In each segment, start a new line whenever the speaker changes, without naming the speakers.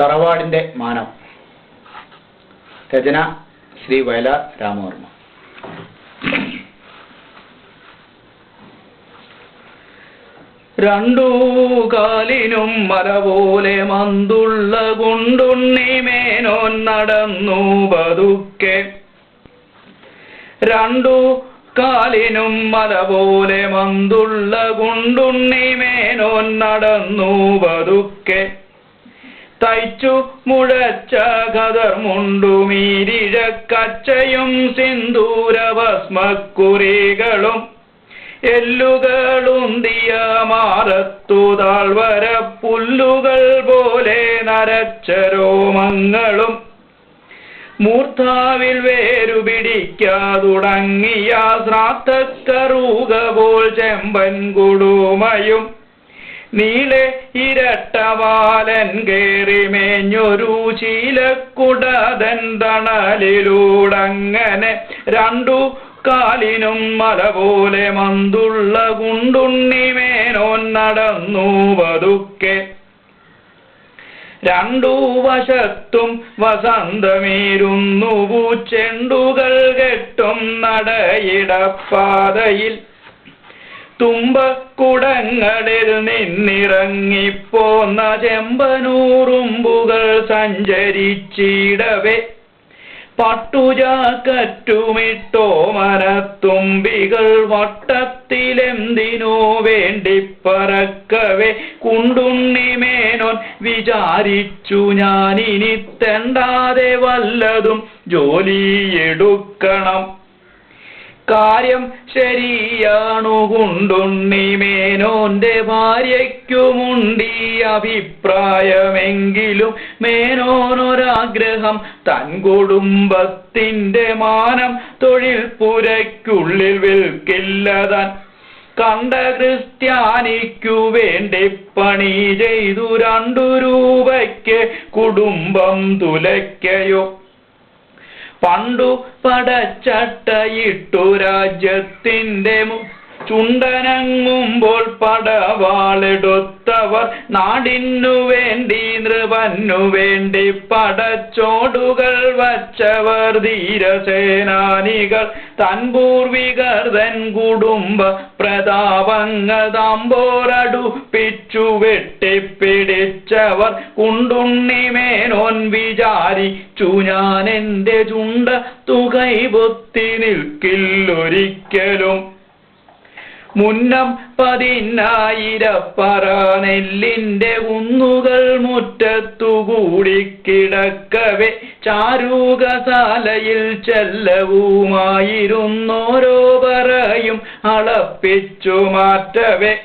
തറവാടിന്റെ മാനം. രചന ശ്രീ വയല രാമവർമ്മ.
രണ്ടു കാലിനും മല പോലെ മന്തുള്ള കൊണ്ടുണ്ണി മേനോൻ നടന്നു പതുക്കെ. രണ്ടു കാലിനും മല പോലെ മന്തുള്ള കൊണ്ടുണ്ണി മേനോൻ നടന്നു പതുക്കെ. തയ്ച്ചു മുഴച്ച മുണ്ടുമീരിഴക്കച്ചയും സിന്ദൂരഭസ്മക്കുറികളും. എല്ലുകളുന്തിയ മാറത്തു താഴ്വര പുല്ലുകൾ പോലെ നരച്ച രോമങ്ങളും മൂർധാവിൽ വേരു പിടിക്കാതുടങ്ങിയ ശ്രാദ്ധക്കറുക പോൽ ചെമ്പൻ കുടുമയും. നീളെ ഇരട്ടവാലൻ കേറി മേഞ്ഞൊരു ശീലക്കുടതൻ തണലിലൂടങ്ങനെ രണ്ടു കാലിനും മല പോലെ മന്തുള്ള കുണ്ടുണ്ണിമേനോൻ നടന്നു പതുക്കെ. രണ്ടു വശത്തും വസന്തമേരുന്നു പൂച്ചെണ്ടുകൾ കെട്ടും നടയിടപ്പാതയിൽ. തുമ്പക്കുടങ്ങളിൽ നിന്നിറങ്ങിപ്പോന്ന ചെമ്പനൂറുമ്പുകൾ സഞ്ചരിച്ചിടവേ. പട്ടുജാക്കറ്റുമിട്ടോ മനത്തുമ്പികൾ വട്ടത്തിലെന്തിനോ വേണ്ടി പറക്കവേ കുണ്ടുണ്ണിമേനോൻ വിചാരിച്ചു ഞാനിനി തെണ്ടാതെ വല്ലതും ജോലിയെടുക്കണം. കാര്യം ശരിയാണു കൊണ്ടുണ്ണി മേനോന്റെ ഭാര്യയ്ക്കുമുണ്ടീ അഭിപ്രായമെങ്കിലും മേനോനൊരാഗ്രഹം തൻ കുടുംബത്തിന്റെ മാനം തൊഴിൽ പുരയ്ക്കുള്ളിൽ വിൽക്കില്ല താൻ. കണ്ട ക്രിസ്ത്യാനിക്കു വേണ്ടി പണി ചെയ്തു രണ്ടു രൂപയ്ക്ക് കുടുംബം തുലയ്ക്കയോ പണ്ടു പടച്ചട്ടയിട്ടു രാജ്യത്തിന്റെ ചുണ്ടനങ്ങുമ്പോൾ പടവാളെടുത്തവർ നാടിനു വേണ്ടി നൃപന്നു വേണ്ടി പടച്ചോടുകൾ വച്ചവർ ധീരസേനാനികൾ. തൻ പൂർവികർ തൻ കുടുംബ പ്രതാപങ്ങതാമ്പോരടുപ്പിച്ചു വെട്ടിപ്പിടിച്ചവർ. കുണ്ടുണ്ണിമേനോൻ വിചാരിച്ചു ഞാൻ എന്റെ ചുണ്ട തുകൈ പൊത്തി നിൽക്കില്ലൊരിക്കലും. മുന്നം പതിനായിരപ്പറ ഉന്നുകൾ കുന്നുകൾ മുറ്റത്തുകൂടി കിടക്കവേ ചാരൂകശാലയിൽ ചെല്ലവുമായിരുന്നോരോ പറയും അളപ്പിച്ചു മാറ്റവേ.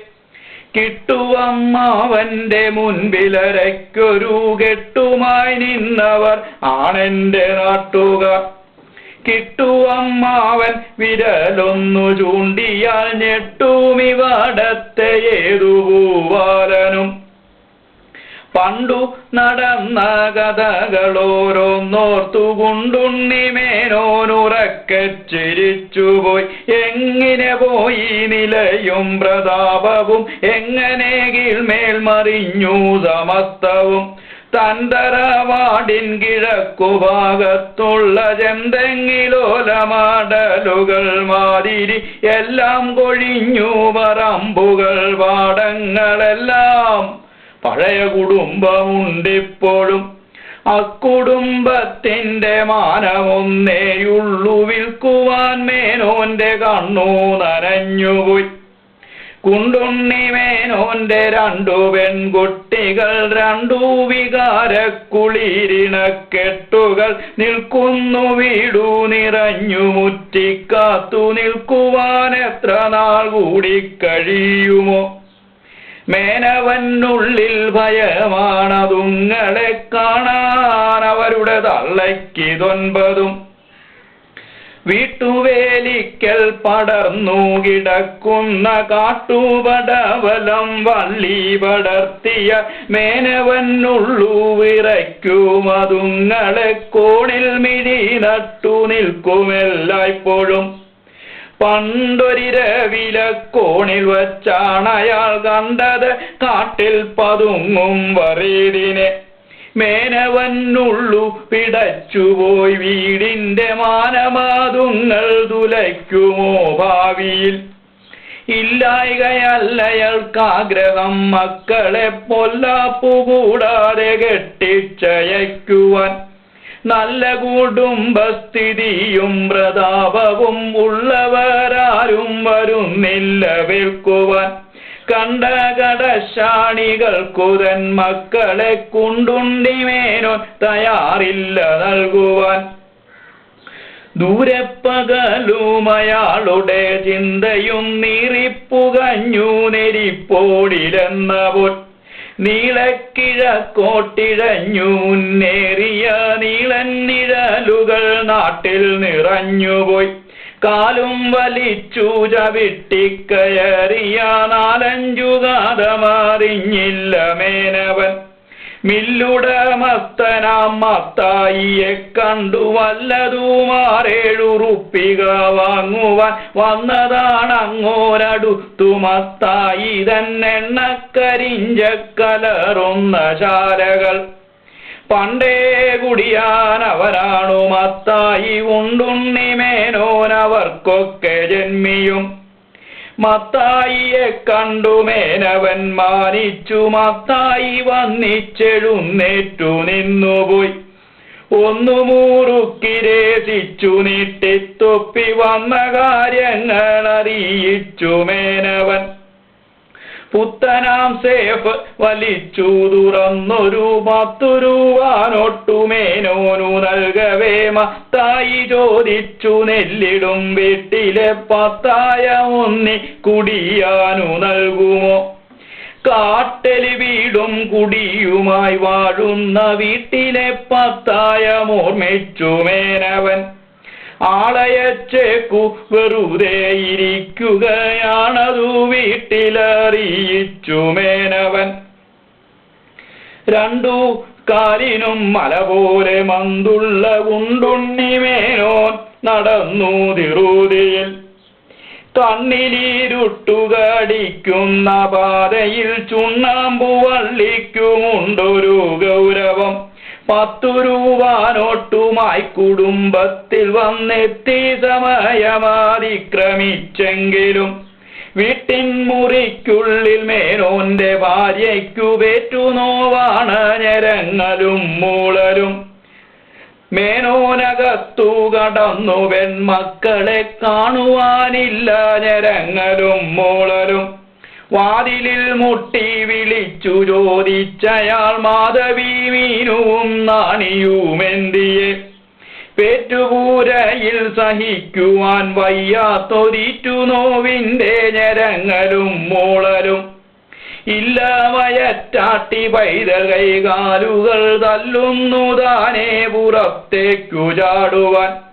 കിട്ടുവമ്മാവന്റെ മുൻപിലരയ്ക്കൊരു കെട്ടുമായി നിന്നവർ ആണെന്റെ നാട്ടുകാർ. കിട്ടുവമ്മാവൻ വിരലൊന്നു ചൂണ്ടിയാൽ ഞെട്ടുമിവടത്തെ ഏതു പൂവാലനും. പണ്ടു നടന്ന കഥകളോരോന്നോർത്തുകൊണ്ടുണ്ണിമേനോനുറക്കെ ചിരിച്ചുപോയി എങ്ങനെ പോയി നിലയും പ്രതാപവും? എങ്ങനെ കീഴ്മേൽ മറിഞ്ഞു സമസ്തവും? തന്തരവാടിൻ കിഴക്കുഭാഗത്തുള്ള ചെന്തെങ്ങിലോലമാടലുകൾ മാതിരി എല്ലാം കൊഴിഞ്ഞു പറമ്പുകൾ പാടങ്ങളെല്ലാം. പഴയ കുടുംബമുണ്ടിപ്പോഴും അക്കുടുംബത്തിന്റെ മാനമൊന്നേയുള്ളു വിൽക്കുവാൻ മേനോന്റെ കണ്ണു നനഞ്ഞുപോയി. കുണ്ടുണ്ണി മേനോന്റെ രണ്ടു പെൺകുട്ടികൾ രണ്ടു വികാരക്കുളിരിണക്കെട്ടുകൾ. നിൽക്കുന്നു വീടു നിറഞ്ഞു മുറ്റിക്കാത്തു. നിൽക്കുവാൻ എത്ര നാൾ കൂടി കഴിയുമോ? മേനവനുള്ളിൽ ഭയമാണതുങ്ങളെ കാണാൻ അവരുടെ തള്ളയ്ക്കിതൊൻപതും. വീട്ടുവേലിക്കൽ പടർന്നു കിടക്കുന്ന കാട്ടുപടവലം വള്ളി പടർത്തിയ മേനവനുള്ളു വിറയ്ക്കുമതുങ്ങളെ കോണിൽ മിഴി നട്ടു നിൽക്കുമെല്ലായ്പ്പോഴും. പണ്ടൊരിരവിലക്കോണിൽ വച്ചാണ് അയാൾ കണ്ടത്. കാട്ടിൽ പതുങ്ങും വറീതിനെ മേനവനുള്ളു പിടച്ചുപോയി വീടിന്റെ മാനമാതുങ്ങൾ തുലയ്ക്കുമോ ഭാവിയിൽ? ഇല്ലായികയല്ലയൾക്കാഗ്രഹം മക്കളെ പൊല്ലാപ്പു കൂടാതെ കെട്ടിച്ചയക്കുവാൻ നല്ല കുടുംബസ്ഥിതിയും പ്രതാപവും ഉള്ളവരാരും വരുന്നില്ല വിൽക്കുവാൻ. കണ്ട കടശാണികൾക്കുതൻ മക്കളെ കുണ്ടുണ്ടിമേനോ തയ്യാറില്ല നൽകുവാൻ. ദൂരപ്പകലുമയാളുടെ ചിന്തയും നീറിപ്പുകഞ്ഞു നെരിപ്പോടിലെന്നപോൽ നീളക്കിഴക്കോട്ടിഴഞ്ഞു നേറിയ നീളൻ നിഴലുകൾ നാട്ടിൽ നിറഞ്ഞുപോയി. കാലും വലിച്ചു ചവിട്ടിക്കയറിയ നാലഞ്ചു കാതമറിഞ്ഞില്ല മേനവൻ. മില്ലുടമത്തനാം മത്തായിയെ കണ്ടു വല്ലതുമാറേഴുറുപ്പിക വാങ്ങുവാൻ വന്നതാണങ്ങോരടുത്തു മത്തായി. തന്നെണ്ണക്കരിഞ്ച കലറുന്ന ശാലകൾ. പണ്ടേ കുടിയാൻ അവരാണു മത്തായി ഉണ്ടുണ്ണി മേനോനവർക്കൊക്കെ ജന്മിയും. മത്തായിയെ കണ്ടു മേനവൻ മാനിച്ചു മത്തായി വന്നിച്ചെഴുന്നേറ്റു നിന്നുപോയി. ഒന്നു മൂറുക്കിരേശിച്ചു നീട്ടിത്തൊപ്പി വന്ന കാര്യങ്ങൾ അറിയിച്ചു മേനവൻ. പുത്തനാം സേഫ് വലിച്ചു തുറന്നൊരു പത്തു രൂപ നൊട്ടുമേനോനു നൽകവേ മത്തായി ചോദിച്ചു നെല്ലിടും വീട്ടിലെ പത്തായ ഒന്നി കുടിയാനു നൽകുമോ? കാട്ടലി വീടും കുടിയുമായി വാഴുന്ന വീട്ടിലെ പത്തായ മോർമിച്ചു മേനവൻ. ആളയച്ചേക്കു വെറുതെ ഇരിക്കുകയാണതു വീട്ടിലറിയിച്ചുമേനവൻ. രണ്ടു കാലിനും മല പോലെ മന്തുള്ള ഉണ്ടുണ്ണിമേനോൻ നടന്നു തിറുതിയിൽ കണ്ണിലിരുട്ടുകടിക്കുന്ന പാതയിൽ ചുണ്ണാമ്പു വള്ളിക്കുമുണ്ടൊരു ഗൗരവം. പത്തു രൂപ നോട്ടുമായി കുടുംബത്തിൽ വന്നെത്തി സമയമാതിക്രമിച്ചെങ്കിലും വീട്ടിൻ മുറിക്കുള്ളിൽ മേനോന്റെ ഭാര്യയ്ക്കു പേറ്റു നോവാണ് ഞരങ്ങലും മൂളലും. മേനോനകത്തു കടന്നു വെൺമക്കളെ കാണുവാനില്ല ഞരങ്ങലും മൂളലും. വാതിലിൽ മുട്ടി വിളിച്ചു ചോദിച്ചയാൾ മാധവി മീനുവും നാണിയുമെന്തിയെ പേറ്റുപൂരയിൽ സഹിക്കുവാൻ വയ്യാത്തൊരിറ്റു നോവിന്റെ ഞരങ്ങലും മൂളലും. ഇല്ല വയറ്റാട്ടി കൈകാലുകൾ തല്ലുന്നു താനേ പുറത്തേക്കു ചാടുവാൻ.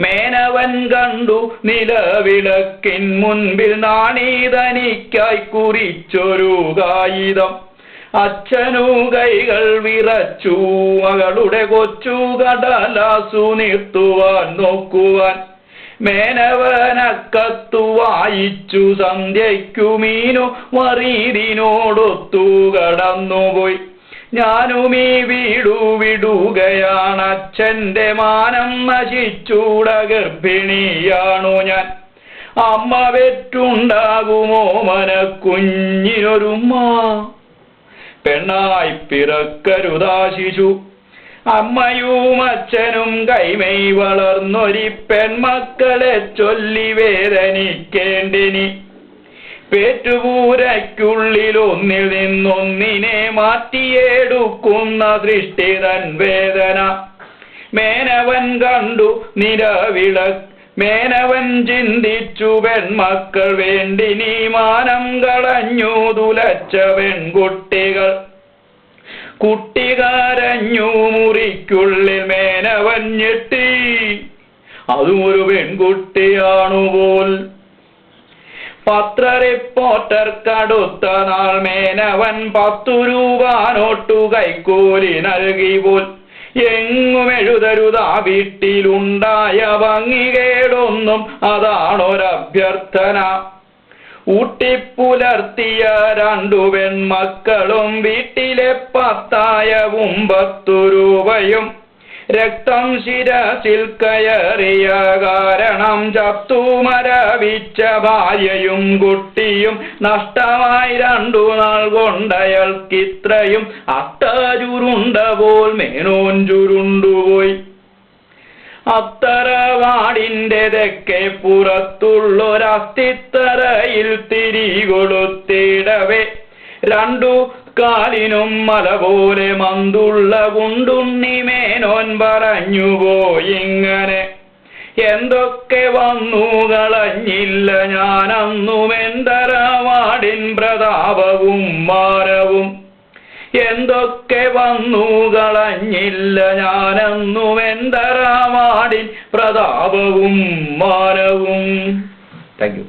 മേനവൻ കണ്ടു നിലവിളക്കിൻ മുൻപിൽ നാണീതനിക്കായി കുറിച്ചൊരു കായികം അച്ഛനു കൈകൾ വിറച്ചു മകളുടെ കൊച്ചു കടലാസു നിർത്തുവാൻ നോക്കുവാൻ. മേനവനക്കത്തു വായിച്ചു സന്ധ്യയ്ക്കു മീനു മറീതിനോടൊത്തു കടന്നുപോയി. ഞാനുമീ വീടു വിടുകയാണ്. അച്ഛന്റെ മാനം നശിച്ചൂട ഗർഭിണിയാണു ഞാൻ. അമ്മ വെറ്റുണ്ടാകുമോ മനക്കുഞ്ഞിനൊരുമ്മ പെണ്ണായി പിറക്കരുതാ ശിശു അമ്മയും അച്ഛനും കൈമൈ വളർന്നൊരി പെൺമക്കളെ ചൊല്ലി വേദനിക്കേണ്ടിനി. പേറ്റുപൂരയ്ക്കുള്ളിൽ ഒന്നിൽ നിന്നൊന്നിനെ മാറ്റിയെടുക്കുന്ന സൃഷ്ടിതൻ വേദന. മേനവൻ കണ്ടു നിരവിള മേനവൻ ചിന്തിച്ചു പെൺമക്കൾ വേണ്ടി നീ മാനം കളഞ്ഞു തുലച്ച പെൺകുട്ടികൾ. കുട്ടികാരഞ്ഞു മുറിക്കുള്ളിൽ മേനവൻ ഞെട്ടി. അതും ഒരു പെൺകുട്ടിയാണുപോൽ. പത്ര റിപ്പോർട്ടർ കടുത്ത നാൾ മേനവൻ പത്തു രൂപ നോട്ടു കൈക്കൂലി നൽകി പോൽ. എങ്ങും എഴുതരുതാ വീട്ടിലുണ്ടായ ഭംഗികേടൊന്നും അതാണൊരഭ്യർത്ഥന. ഊട്ടിപ്പുലർത്തിയ രണ്ടു പെൺമക്കളും വീട്ടിലെ പത്തായവും പത്തു രൂപയും രക്തം ശിരസിൽ കയറിയ കാരണം ചത്തു മരവിച്ച ഭാര്യയും കുട്ടിയും നഷ്ടമായി രണ്ടു നാൾ കൊണ്ടയാൾക്കിത്രയും അട്ടചുരുണ്ട പോൽ മേനോൻ ചുരുണ്ടുപോയി അത്തറവാടിന്റെ തെക്കെ പുറത്തുള്ളൊരസ്തിത്തറയിൽ തിരികൊളുത്തിടവേ. രണ്ടു കാലിനും മല പോലെ മന്തുള്ള കുണ്ടുണ്ണിമേനോൻ പറഞ്ഞുപോയിങ്ങനെ. പറഞ്ഞു പോയിങ്ങനെ എന്തൊക്കെ വന്നു കളഞ്ഞില്ല ഞാനന്നുമെന്തരവാടിൻ പ്രതാപവും മാരവും. എന്തൊക്കെ വന്നു കളഞ്ഞില്ല ഞാനെന്നും എന്തറവാടിൻ പ്രതാപവും മാരവും.
Thank you